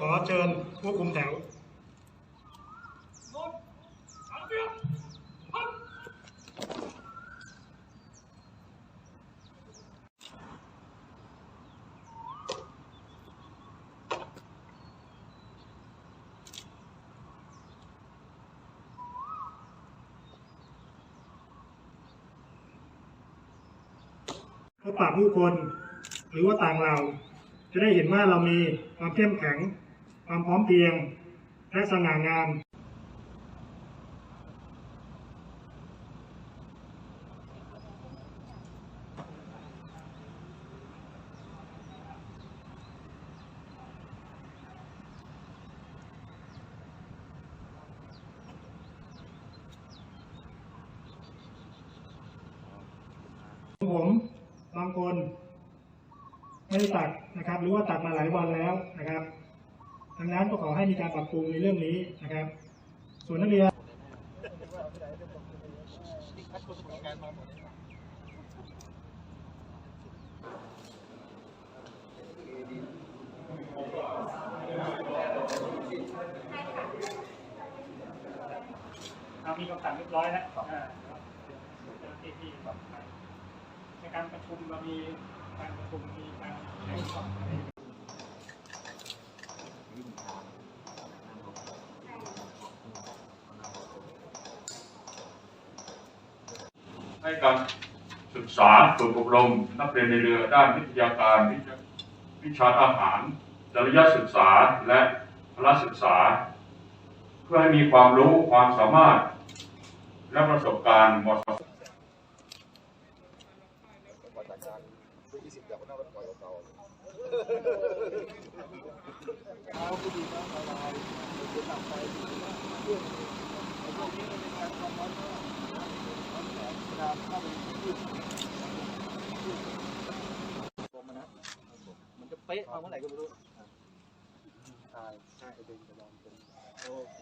ขอเชิญผู้คุมแถวพบปะผู้คน หรือว่าต่างเรา จะได้เห็นว่าเรามีความเข้มแข็ง ความพร้อมเพรียง และสง่างาม ผมบางคนไม่ได้ตัดนะครับ หรือว่าตัดมาหลายวันแล้วนะครับ ดังนั้นก็ขอให้มีการปรับปรุงในเรื่องนี้นะครับ ส่วนนักเรียนเรามีคำสั่งเรียบร้อยแล้วที่ที่ในการประชุมเรามีการประชุมมีการใช้ของอะไร ให้การศึกษาฝึกอบรม นักเรียนในเรือด้านวิทยาการวิชาวิชาทหารจริยศึกษาและพละศึกษา เพื่อให้มีความรู้ความสามารถ และประสบการณ์เหมาะสม มันจะเป๊ะมาเมื่อไหร่ก็ไม่รู้ใช่ใช่ไอเดนจะดองเป็นโอเค